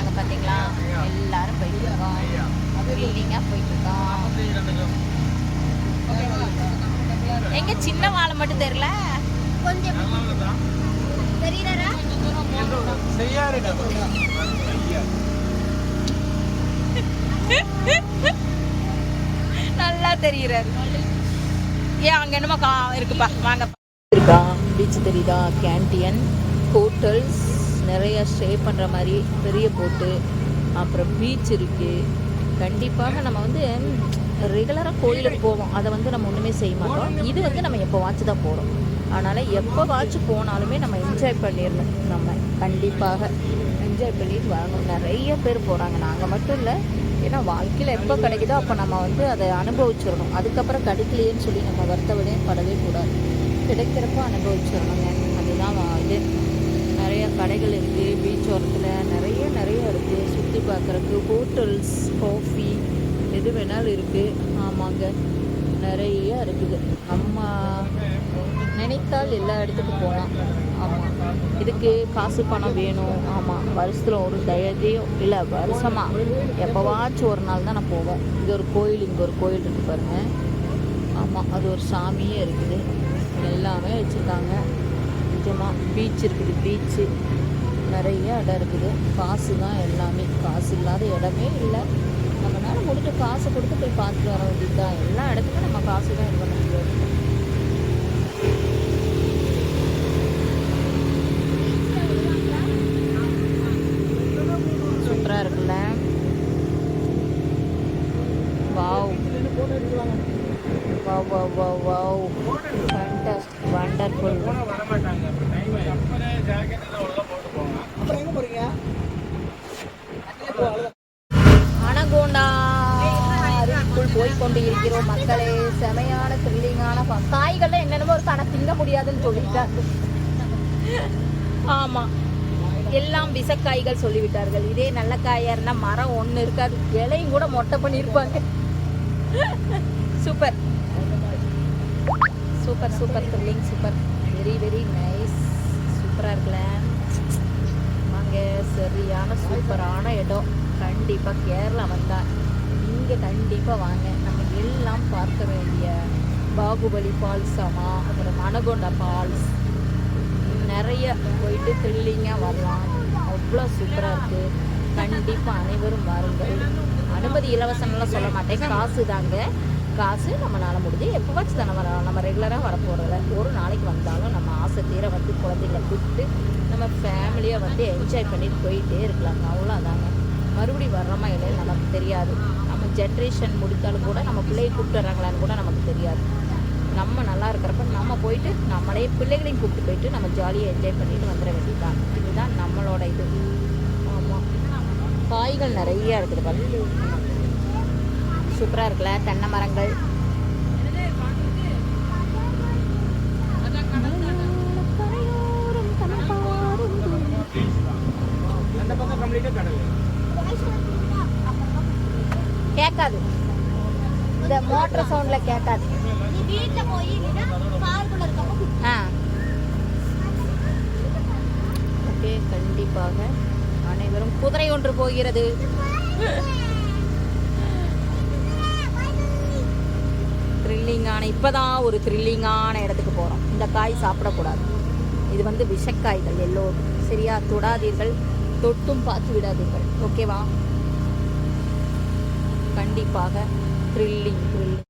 Falls நிறைய போயிட்டு இருக்காங்க பாத்தீங்களா? எல்லாரும் போயிட்டு இருக்கோம் பில்டிங்கா போயிட்டு இருக்கோம் எங்க சின்ன வாழை மட்டும் தெரியல? கொஞ்சம். தெரியலடா நல்லா தெரியுறாரு. ஏன் அங்க என்னமோ கா இருக்குப்பா. வாங்க இருக்கா? பீச் தெரியுதா? கேன்டீன் ஹோட்டல்ஸ் நிறையா ஸ்டே பண்ணுற மாதிரி பெரிய போட்டு அப்புறம் பீச் இருக்குது கண்டிப்பாக நம்ம வந்து ரெகுலராக கோயிலுக்கு போவோம். அதை வந்து நம்ம ஒன்றுமே செய்ய மாட்டோம். இது வந்து நம்ம எப்போ வாட்ச் தான் போகிறோம் அதனால் எப்போ வாட்ச் போனாலுமே நம்ம என்ஜாய் பண்ணிடணும். நம்ம கண்டிப்பாக என்ஜாய் பண்ணிட்டு வரணும். நிறைய பேர் போகிறாங்க நாங்கள் மட்டும் இல்லை. ஏன்னா வாழ்க்கையில் எப்போ கிடைக்குதோ அப்போ நம்ம வந்து அதை அனுபவிச்சிடணும். அதுக்கப்புறம் கிடைக்கலையேன்னு சொல்லி நம்ம வருத்தவதையும் படவே கூடாது. கிடைக்கிறப்போ அனுபவிச்சிடணுங்க. அதுதான் இது நிறைய கடைகள் இருக்குது பீச் ஓரத்தில் நிறைய நிறைய இருக்குது சுற்றி பார்க்குறக்கு ஹோட்டல்ஸ் காஃபி எது வேணாலும் இருக்குது ஆமாங்க. நிறைய இருக்குது. நம்ம நினைத்தால் எல்லா இடத்துக்கும் போகலாம். ஆமாம் இதுக்கு காசு பணம் வேணும். ஆமாம் வருஷத்தில் ஒரு தயதையும் இல்லை வருஷமாக எப்போவாச்சும் ஒரு நாள் தான் நான் போவோம். இது ஒரு கோயில் இங்கே ஒரு கோயில் இருக்குது பாருங்கள் ஆமாம் அது ஒரு சாமியே இருக்குது. எல்லாமே வச்சுருக்காங்க. நிஜமாக பீச் இருக்குது. பீச்சு நிறைய இடம் இருக்குது. காசு தான் எல்லாமே. காசு இல்லாத இடமே இல்லை. நம்மளால முடிஞ்ச காசு கொடுத்து போய் பார்த்துட்டு வர வேண்டியது தான் எல்லா இடத்துக்கும் நம்ம காசு தான் இது பண்ண முடியாது சூப்பராக இருக்குல்ல? Wow. Wow wow wow wow. Fantastic wonderful anaconda. போய் கொண்டு இருக்கிறோம் மக்களே. செமையான த்ரில்லிங்கான பா- காய்கள்லாம் என்னென்னமோ இருக்கு ஆனால் திங்க முடியாதுன்னு சொல்லிட்டாங்க. ஆமாம் எல்லாம் விஷக்காய்கள் சொல்லிவிட்டார்கள். இதே நல்ல காயாக இருந்தால் மரம் ஒன்று இருக்காது. இலையும் கூட மொட்டை பண்ணியிருப்பாங்க. Super. Super super thrilling super. Very very nice சூப்பராக இருக்குல்ல. வாங்க சரியான சூப்பரான இடம். கண்டிப்பாக கேரளா வந்தால் இங்கே கண்டிப்பாக வாங்க. நம்ம எல்லாம் பார்க்க வேண்டிய பாகுபலி ஃபால்ஸாமா அப்புறம் மணகொண்டா ஃபால்ஸ் நிறைய போயிட்டு த்ரில்லிங்காக வரலாம். அவ்வளோ சூப்பராக இருக்குது கண்டிப்பாக அனைவரும் வாருங்கள். அனுமதி இலவசம்லாம் சொல்ல மாட்டேன். காசு தாங்க காசு நம்மளால் முடிஞ்சு எப்போவாச்சும் தான் வர நம்ம ரெகுலராக வரப்போகிறதில்ல ஒரு நாளைக்கு வந்தாலும் நம்ம ஆசை தீர வந்து குழந்தைகளை கூப்பிட்டு நம்ம ஃபேமிலியாக வந்து என்ஜாய் பண்ணிட்டு போயிட்டே இருக்கலாங்க அவ்வளோதாங்க மறுபடியும் வர்றோமா இல்லைன்னு நமக்கு தெரியாது. நம்ம ஜென்ரேஷன் முடித்தாலும் கூட நம்ம பிள்ளையை கூப்பிட்டு வர்றாங்களான்னு கூட நமக்கு தெரியாது. நம்ம நல்லா இருக்கிறப்ப நம்ம போயிட்டு நம்மளே பிள்ளைகளையும் கூப்பிட்டு போயிட்டு நம்ம ஜாலியாக என்ஜாய் பண்ணிட்டு வந்துட வேண்டியதுதான். இதுதான் நம்மளோட இது. ஆமாம் காய்கள் நிறைய இருக்குது பாருங்க. சூப்பராக இருக்குல்ல? தென்னை மரங்கள். கேட்காது. இந்த மோட்டர் சவுண்டில் கேட்காது. ஆ. ஓகே கண்டிப்பாக. அனைவரும் குதிரை ஒன்று போகிறது. இப்போ தான் ஒரு த்ரில்லிங்கான இடத்துக்கு போகிறோம் இந்த காய் சாப்பிடக்கூடாது. இது வந்து விஷக்காய்கள் எல்லோரும். சரியா? தொடாதீர்கள். தொட்டும் பார்த்து விடாதீர்கள். ஓகேவா கண்டிப்பாக த்ரில்லிங் த்ரில்லிங்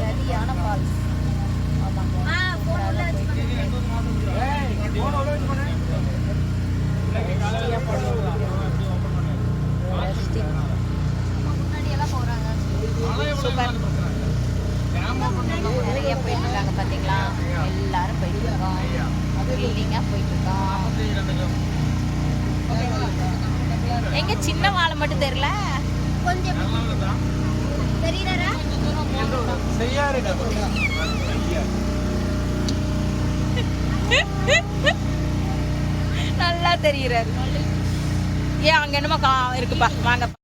சரியான பால் ஆமாங்க பாருங்க நிறைய போயிட்டு இருக்காங்க பாத்தீங்களா எல்லாரும் போயிட்டு இருக்கோம் பில்டிங்கா போயிட்டு இருக்கோம் எங்க சின்ன வாழை மட்டும் தெரியல? கொஞ்சம். தெரியலரா நல்லா தெரியுறாரு. ஏன் அங்க என்னமோ கா இருக்குப்பா. வாங்க